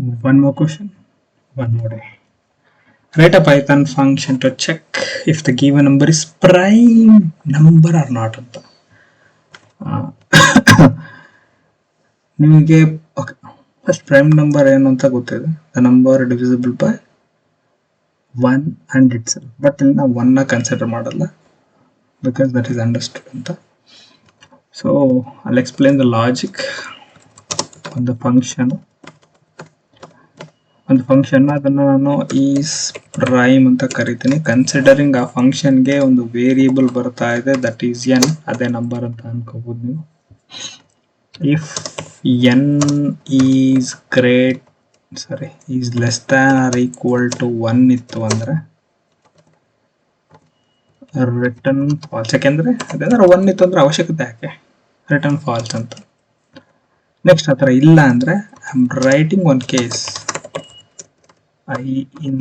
one more question? One more day. Write a python function to check if the given number is prime number or not ಅಂತ. ನಿಮಗೆ okay first prime number ಏನು ಅಂತ ಗೊತ್ತಿದೆ? The number divisible by one and it's but ಇಲ್ಲಿ ನಾವು ಒನ್ನ consider ಮಾಡಲ್ಲ. Because that is understood ಅಂತ. ಸೊ ಅಲ್ಲಿ ಎಕ್ಸ್ಪ್ಲೇನ್ ದ ಲಾಜಿಕ್ ಒಂದು ಫಂಕ್ಷನ್ ಒಂದು ಫಂಕ್ಷನ್ ಅದನ್ನ ನಾನು ಈಸ್ ಪ್ರೈಮ್ ಅಂತ ಕರಿತೀನಿ. ಕನ್ಸಿಡರಿಂಗ್ ಆ ಫಂಕ್ಷನ್ಗೆ ಒಂದು ವೇರಿಯೇಬಲ್ ಬರ್ತಾ ಇದೆ ದಟ್ ಈಸ್ ಎನ್ ಅದೇ ನಂಬರ್ ಅಂತ ಅನ್ಕೋಬಹುದು ನೀವು. If n is great sorry is less than or equal to one ಇತ್ತು ಅಂದ್ರೆ ರಿಟರ್ನ್ ಫಾಲ್ಸ್ ಯಾಕೆಂದ್ರೆ, ಅದೇನಾದ್ರು ಒನ್ ಇತ್ತು ಅಂದ್ರೆ ಅವಶ್ಯಕತೆ ಯಾಕೆ? ರಿಟರ್ನ್ ಫಾಲ್ಸ್ ಅಂತ. ನೆಕ್ಸ್ಟ್ ಆ ಥರ ಇಲ್ಲ ಅಂದ್ರೆ I am writing one case i in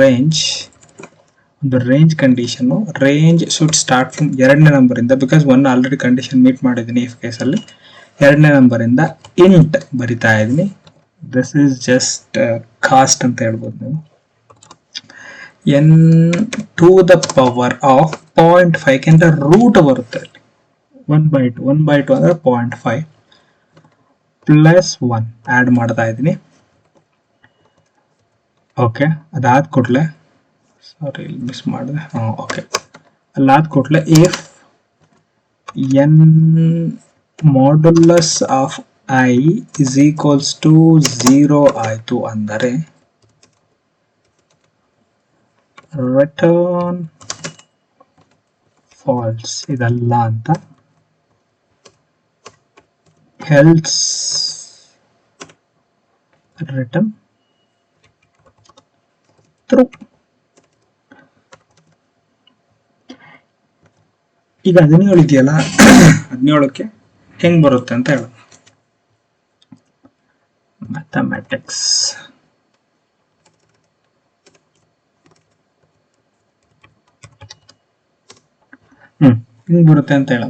range ಒಂದು range condition range should start from ಎರಡನೇ ನಂಬರಿಂದ because one already condition meet ಮಾಡಿದ್ದೀನಿ ಇಫ್ ಕೇಸಲ್ಲಿ ಎರಡನೇ ನಂಬರಿಂದ ಇಂಟ್ ಬರಿತಾ ಇದ್ದೀನಿ. ದಿಸ್ ಈಸ್ ಜಸ್ಟ್ ಕಾಸ್ಟ್ ಅಂತ ಹೇಳ್ಬೋದು ನೀವು. N to the power of point five ಯಾಕೆಂದ್ರೆ ರೂಟ್ ಬರುತ್ತೆ ಅಲ್ಲಿ. One by two one by two ಅಂದರೆ point five plus one add ಮಾಡ್ತಾ ಇದ್ದೀನಿ. ಓಕೆ ಅದಾದ ಕೂಡಲೇ. ಸಾರಿ ಇಲ್ಲಿ ಮಿಸ್ ಮಾಡಿದೆ. ಹಾಂ ಓಕೆ ಅಲ್ಲಾದ ಕೂಡಲೇ if n modulus of i is equals to zero ಆಯಿತು ಅಂದರೆ ರಿಟರ್ನ್ ಫಾಲ್ಸ್ ಇದಲ್ಲ ಅಂತ ಹೆಲ್ಸ್ ರಿಟರ್ನ್ ಈಗ ಹದಿನೇಳು ಇದೆಯಲ್ಲ? ಹದಿನೇಳಕ್ಕೆ ಹೆಂಗ್ ಬರುತ್ತೆ ಅಂತ ಹೇಳ. ಮ್ಯಾಥಮ್ಯಾಟಿಕ್ಸ್ ಹ್ಮ್, ಹೆಂಗ್ ಬರುತ್ತೆ ಅಂತ ಹೇಳ.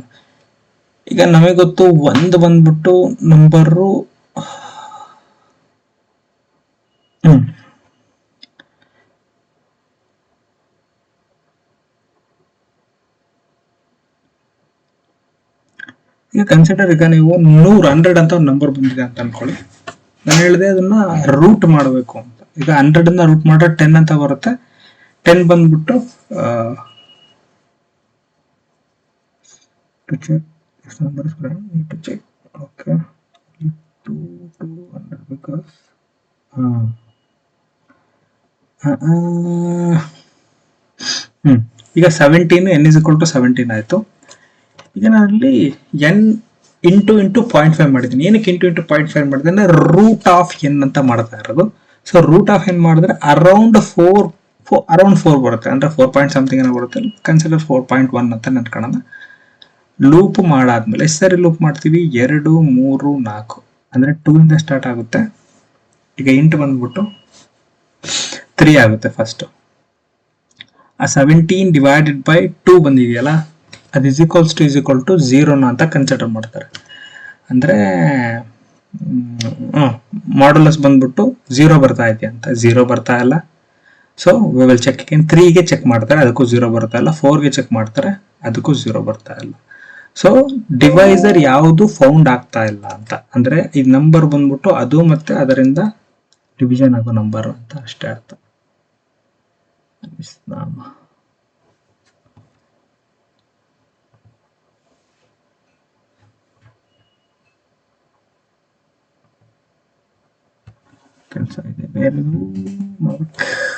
ಈಗ ನಮಗೆ ಗೊತ್ತು ಒಂದ್ ಬಂದ್ಬಿಟ್ಟು ನಂಬರು ಹ್ಮ್ ಈಗ ಕನ್ಸಿಡರ್ ಈಗ ನೀವು ನೂರ್ ಹಂಡ್ರೆಡ್ ಅಂತ ಒಂದು ನಂಬರ್ ಬಂದಿದೆ ಅಂತ ಅನ್ಕೊಳ್ಳಿ. ನಾನು ಹೇಳಿದೆ ಅದನ್ನ ರೂಟ್ ಮಾಡಬೇಕು ಅಂತ. ಈಗ ಹಂಡ್ರೆಡ್ ಇಂದ ರೂಟ್ ಮಾಡಿದ್ರೆ ಟೆನ್ ಅಂತ ಬರುತ್ತೆ. ಟೆನ್ ಬಂದ್ಬಿಟ್ಟು ಹ್ಮ್ ಈಗ seventeen n is equal to seventeen ಆಯ್ತು. ಈಗ ಅಲ್ಲಿ n into into point five ಮಾಡಿದ್ದೀನಿ. ಏನಕ್ಕೆ ಇಂಟು ಇಂಟು ಪಾಯಿಂಟ್ ಫೈವ್ ಮಾಡಿದೆ ಅಂದರೆ ರೂಟ್ ಆಫ್ ಎನ್ ಅಂತ ಮಾಡ್ತಾ ಇರೋದು. ಸೊ ರೂಟ್ ಆಫ್ ಎನ್ ಮಾಡಿದ್ರೆ around four, four, around four ಬರುತ್ತೆ. ಅಂದರೆ ಫೋರ್ ಪಾಯಿಂಟ್ ಸಮಥಿಂಗ್ ಏನೋ ಬರುತ್ತೆ. ಕನ್ಸಿಡರ್ ಫೋರ್ ಪಾಯಿಂಟ್ ಒನ್ ಅಂತ ನೆನ್ಕೊಳ್ಳೋಣ ಲೂಪ್ ಮಾಡಾದ್ಮೇಲೆ, ಎಷ್ಟು ಸರಿ ಲೂಪ್ ಮಾಡ್ತೀವಿ? ಎರಡು, ಮೂರು, ನಾಲ್ಕು. ಅಂದರೆ ಟೂ ಇಂದ ಸ್ಟಾರ್ಟ್ ಆಗುತ್ತೆ. ಈಗ ಇಂಟು ಬಂದ್ಬಿಟ್ಟು ತ್ರೀ ಆಗುತ್ತೆ ಫಸ್ಟು ಆ ಸೆವೆಂಟೀನ್ ಡಿವೈಡೆಡ್ ಬೈ ಟೂ ಬಂದಿದೆಯಲ್ಲ ಅದು is equals to is equal to ಝೀರೋನ ಅಂತ ಕನ್ಸಿಡರ್ ಮಾಡ್ತಾರೆ. ಅಂದರೆ ಮಾಡ್ಯುಲಸ್ ಬಂದ್ಬಿಟ್ಟು ಝೀರೋ ಬರ್ತಾ ಇದೆ ಅಂತ. ಝೀರೋ ಬರ್ತಾ ಇಲ್ಲ. ಸೊ ವಿಲ್ ಚೆಕ್ ಇನ್ ತ್ರೀಗೆ ಚೆಕ್ ಮಾಡ್ತಾರೆ, ಅದಕ್ಕೂ ಝೀರೋ ಬರ್ತಾ ಇಲ್ಲ. ಫೋರ್ಗೆ ಚೆಕ್ ಮಾಡ್ತಾರೆ, ಅದಕ್ಕೂ ಝೀರೋ ಬರ್ತಾ ಇಲ್ಲ. ಸೊ ಡಿವೈಸರ್ ಯಾವುದು ಫೌಂಡ್ ಆಗ್ತಾ ಇಲ್ಲ ಅಂತ. ಅಂದರೆ ಈ ನಂಬರ್ ಬಂದ್ಬಿಟ್ಟು ಅದು ಮತ್ತೆ ಅದರಿಂದ ಡಿವಿಷನ್ ಆಗೋ ನಂಬರ್ ಅಂತ ಅಷ್ಟೇ ಅರ್ಥ. ನಾಮ ಕೆಲಸ ಇದೆ ಬೇರೆ ಮಾಡ್ಬೇಕು